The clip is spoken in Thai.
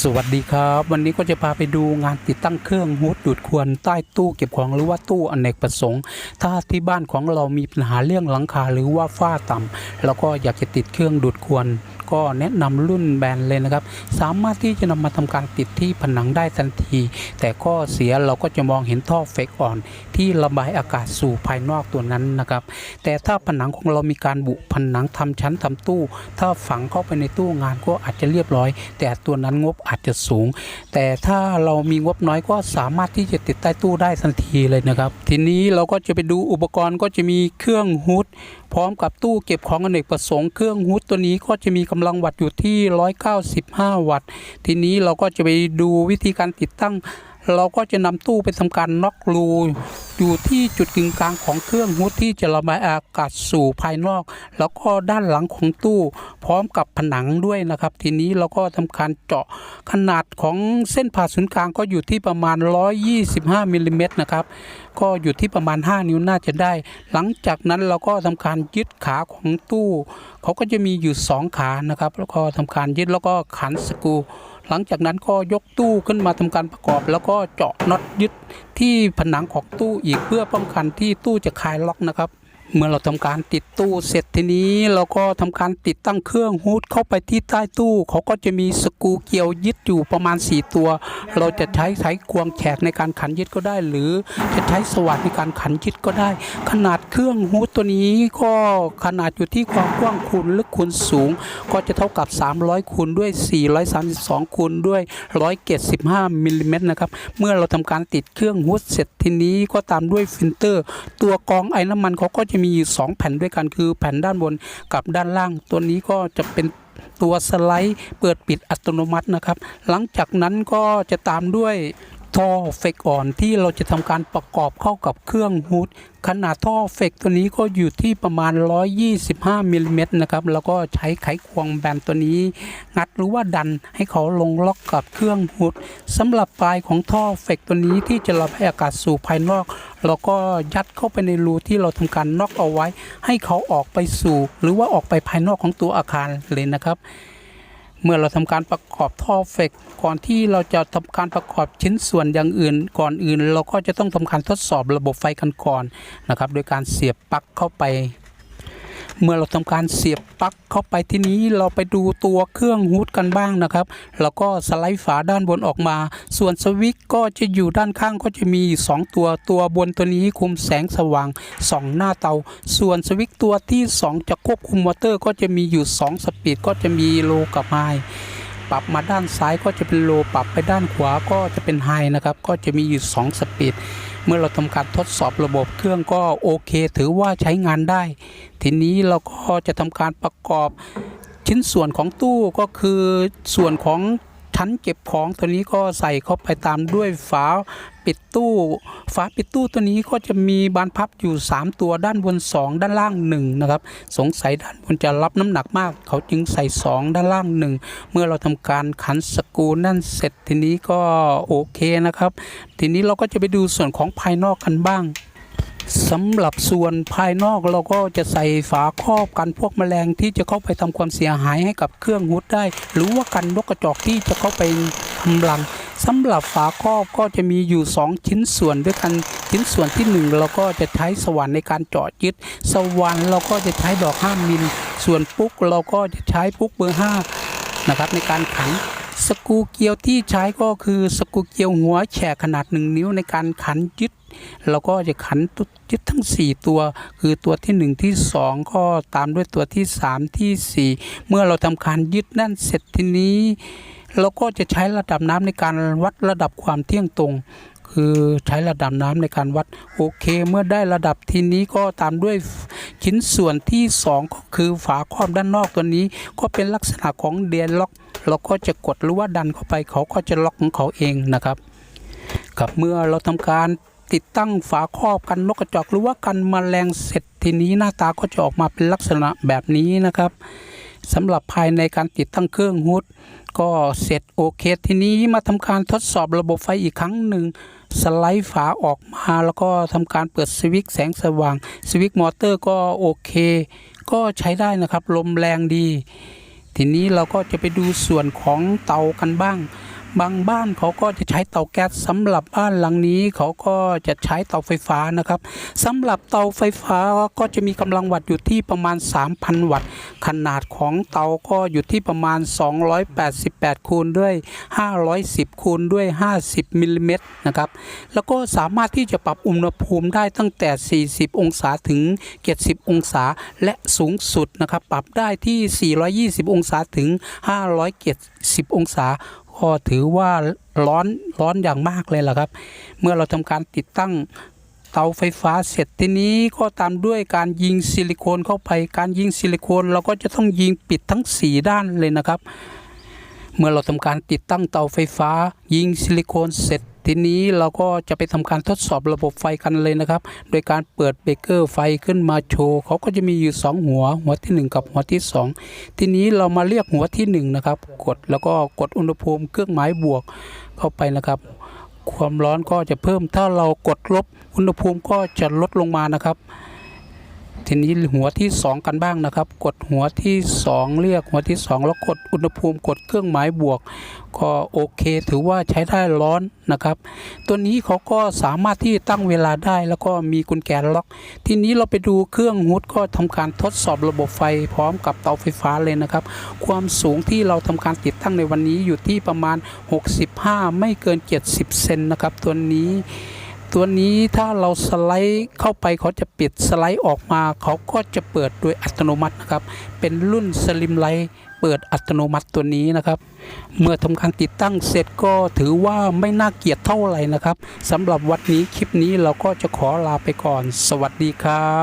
สวัสดีครับ วันนี้ก็จะพาไปดูงานติดตั้งเครื่องฮูดดูดควนใต้ตู้เก็บของหรือว่าตู้อเนกประสงค์ ถ้าที่บ้านของเรามีปัญหาเรื่องหลังคาหรือว่าฝ้าต่ำแล้วก็อยากจะติดเครื่องดูดควน ก็แนะนำรุ่นแบรนด์เลยนะครับ สามารถที่จะนำมาทำการติดที่ผนังได้ทันที แต่ก็เสียเราก็จะมองเห็นท่อเฟกอ่อน ที่ระบายอากาศสู่ภายนอกตัวนั้นนะครับ แต่ถ้าผนังของเรามีการบุผนังทำชั้นทำตู้ ถ้าฝังเข้าไปในตู้งานก็อาจจะเรียบร้อย แต่ตัวนั้นงบอาจจะสูง แต่ถ้าเรามีงบน้อยก็สามารถที่จะติดใต้ตู้ได้ทันทีเลยนะครับ ทีนี้เราก็จะไปดูอุปกรณ์ก็จะมีเครื่องฮูดพร้อมกับตู้เก็บของอเนกประสงค์เครื่องฮูดตัวนี้ก็จะมีกำลังวัตต์อยู่ที่ 195 วัตต์ ทีนี้เราก็จะไปดูวิธีการติดตั้ง เราก็จะนำตู้ไปทำการน็อกรูอยู่ที่จุดกึ่งกลางของเครื่องฮูดที่จะระบายอากาศสู่ภายนอก แล้วก็ด้านหลังของตู้ พร้อมกับผนังด้วยนะครับ ทีนี้เราก็ทำการเจาะขนาดของเส้นผ่าศูนย์กลางก็อยู่ที่ประมาณ 125มิลลิเมตรนะครับก็อยู่ที่ประมาณ 5 นิ้วน่าจะได้ หลังจากนั้นเราก็ทำการยึดขาของตู้ เขาก็จะมีอยู่ 2 ขานะครับ แล้วก็ทำการยึดแล้วก็ขันสกรู หลังจากนั้นก็ยกตู้ขึ้นมาทำการประกอบ แล้วก็เจาะน็อตยึดที่ผนังของตู้อีกเพื่อป้องกันที่ตู้จะคลายล็อกนะครับ เมื่อเราทำการติดตู้เสร็จทีนี้เราก็ทำการติดตั้งเครื่องฮูดเข้าไปที่ใต้ตู้เขาก็จะมีสกูเกี่ยวยึดอยู่ประมาณ 4 ตัว เราจะใช้ใช้ควงแฉกในการขันยึดก็ได้ หรือจะใช้สว่านในการขันยึดก็ได้ ขนาดเครื่องฮูดตัวนี้ก็ขนาดอยู่ที่ความกว้างคูณลึกคูณสูง ก็จะเท่ากับ 300คูณด้วย 432คูณด้วย175มิลลิเมตรนะครับเมื่อเราทำการติดเครื่องฮูดเสร็จทีนี้ก็ตามด้วยฟิลเตอร์ ตัวกองไอ้น้ำมันเขาก็จะมีอยู่2แผ่นด้วยกันคือแผ่นด้านบนกับด้านล่าง ตัวนี้ก็จะเป็นตัวสไลด์เปิดปิดอัตโนมัตินะครับ หลังจากนั้นก็จะตามด้วย ท่อเฟกอ่อนที่เราจะทำการประกอบเข้ากับเครื่องฮูดขนาดท่อเฟกตัวนี้ก็อยู่ที่ประมาณ 125มิลลิเมตรนะครับแล้วก็ใช้ไขควงแบนตัวนี้ งัดหรือว่าดันให้เขาลงล็อกกับเครื่องฮูดสำหรับปลายของท่อเฟกตัวนี้ที่จะระบายอากาศสู่ภายนอกเราก็ยัดเข้าไปในรูที่เราทำการน็อกเอาไว้ ให้เขาออกไปสู่ หรือว่าออกไปภายนอกของตัวอาคารเลยนะครับ เมื่อเราทำการประกอบท่อเฟกก่อนที่เราจะทำการประกอบชิ้นส่วนอย่างอื่น ก่อนอื่น เราก็จะต้องทำการทดสอบระบบไฟกันก่อนนะครับ โดยการเสียบปลั๊กเข้าไป เมื่อเราทำการเสียบปลั๊กเข้าไปที่นี้เราไปดูตัวเครื่องฮูดกันบ้างนะครับ แล้วก็สไลด์ฝาด้านบนออกมา ส่วนสวิตช์ก็จะอยู่ด้านข้างก็จะมีอยู่สองตัวตัวบนตัวนี้คุมแสงสว่างส่องหน้าเตา ส่วนสวิตช์ตัวที่ 2 จะควบคุมมอเตอร์ก็จะมีอยู่ 2 สปีดก็จะมีโลกับไฮปรับมาด้านซ้ายก็จะเป็นโลปรับไปด้านขวาก็จะเป็นไฮนะครับ ก็จะมีอยู่ 2 สปีด เมื่อเราทำการทดสอบระบบเครื่องก็โอเค ถือว่าใช้งานได้ ทีนี้เราก็จะทำการประกอบชิ้นส่วนของตู้ก็คือส่วนของ ชั้นเก็บของตัวนี้ก็ใส่เข้าไปตามด้วยฝาปิดตู้ ฝาปิดตู้ตัวนี้ก็จะมีบานพับอยู่ 3 ตัวด้านบน 2 ด้านล่าง 1 นะครับ สงสัยด้านบนจะรับน้ำหนักมาก เขาจึงใส่ 2 ด้านล่าง 1 เมื่อเราทำการขันสกูนั่นเสร็จทีนี้ก็โอเคนะครับ ทีนี้เราก็จะไปดูส่วนของภายนอกกันบ้าง สำหรับส่วนภายนอกเราก็จะใส่ฝาครอบกันพวกแมลงที่จะเข้าไปทำความเสียหายให้กับเครื่องฮุดได้ หรือว่ากันนกกระจอกที่จะเข้าไปทำรังสำหรับฝาครอบก็จะมีอยู่ 2 ชิ้นส่วนด้วยกันชิ้นส่วนที่ 1 เราก็จะใช้สว่านในการเจาะยึด สว่านเราก็จะใช้ดอก5มิล ส่วนปุ๊กเราก็จะใช้ปุ๊กเบอร์5นะครับในการขันสกูเกียวที่ใช้ก็คือสกูเกียวหัวแฉกขนาด 1 นิ้วในการขันยึด เราก็จะขันยึดทั้ง 4 ตัว คือตัวที่ 1 ที่ 2 ก็ตามด้วยตัวที่ 3 ที่ 4 เมื่อเราทำการยึดนั่นเสร็จทีนี้ เราก็จะใช้ระดับน้ำในการวัดระดับความเที่ยงตรง คือใช้ระดับน้ำในการวัดโอเค เมื่อได้ระดับทีนี้ก็ตามด้วยชิ้นส่วนที่ 2 ก็คือฝาครอบด้านนอกตัวนี้ ก็เป็นลักษณะของเดียนล็อก เราก็จะกดหรือว่าดันเข้าไปเขาก็จะล็อกของเขาเองนะครับกับเมื่อเราทำการ ติดตั้งฝาครอบกันนกกระจอกหรือว่ากันแมลงเสร็จทีนี้หน้าตาก็จะออกมาเป็นลักษณะแบบนี้นะครับสำหรับภายในการติดตั้งเครื่องฮุดก็เสร็จโอเคทีนี้มาทำการทดสอบระบบไฟอีกครั้งหนึ่งสไลด์ฝาออกมา แล้วก็ทำการเปิดสวิตช์แสงสว่างสวิตช์มอเตอร์ก็โอเค ก็ใช้ได้นะครับ ลมแรงดี ทีนี้เราก็จะไปดูส่วนของเตากันบ้าง บางบ้านเขาก็จะใช้เตาแก๊สสำหรับบ้านหลังนี้เขาก็จะใช้เตาไฟฟ้านะครับสำหรับเตาไฟฟ้าก็จะมีกำลังวัตต์อยู่ที่ประมาณ 3,000 วัตต์ ขนาดของเตาก็อยู่ที่ประมาณ 288 คูณด้วย 510 คูณด้วย 50 มิลลิเมตรนะครับแล้วก็สามารถที่จะปรับอุณหภูมิได้ตั้งแต่ 40 องศาถึง 70 องศาและสูงสุดนะครับปรับได้ที่ 420 องศาถึง 570 องศา ก็ถือว่าร้อนร้อนอย่างมากเลยล่ะครับ เมื่อเราทำการติดตั้งเตาไฟฟ้าเสร็จทีนี้ก็ตามด้วยการยิงซิลิโคนเข้าไป การยิงซิลิโคนเราก็จะต้องยิงปิดทั้ง 4 ด้านเลยนะครับ เมื่อเราทำการติดตั้งเตาไฟฟ้า ยิงซิลิโคนเสร็จ ทีนี้เราก็จะไปทำการทดสอบระบบไฟกันเลยนะครับ โดยการเปิดเบรกเกอร์ไฟขึ้นมาโชว์เขาก็จะมีอยู่ 2 หัว หัวทีหนึ่1 กับหัวที่ 2 ทีนี้เรามาเรียกหัวทีหนึ่1 นะครับ กดแล้วก็กดอุณหภูมิเครื่องหมายบวกเข้าไปนะครับ ความร้อนก็จะเพิ่มถ้าเรากดลบอุณหภูมิก็จะลดลงมานะครับ ทีนี้หัวที่ 2 กันบ้างนะครับ กดหัวที่ 2เรียกหัวที่ 2 แล้วกดอุณหภูมิกดเครื่องหมายบวก ก็โอเคถือว่าใช้ได้ร้อนนะครับ ตัวนี้เขาก็สามารถที่ตั้งเวลาได้แล้วก็มีกุญแจล็อก ทีนี้เราไปดูเครื่องฮุดก็ทำการทดสอบระบบไฟพร้อมกับเตาไฟฟ้าเลยนะครับ ความสูงที่เราทำการติดตั้งในวันนี้อยู่ที่ประมาณ 65 ไม่เกิน 70 เซนนะครับ ตัวนี้ ตัวนี้ถ้าเราสไลด์เข้าไปเขาจะปิดสไลด์ออกมา เขาก็จะเปิดโดยอัตโนมัตินะครับ เป็นรุ่นสลิมไลท์เปิดอัตโนมัติตัวนี้นะครับ เมื่อทำการติดตั้งเสร็จก็ถือว่าไม่น่าเกลียดเท่าไหร่นะครับสำหรับวันนี้คลิปนี้เราก็จะขอลาไปก่อน สวัสดีครับ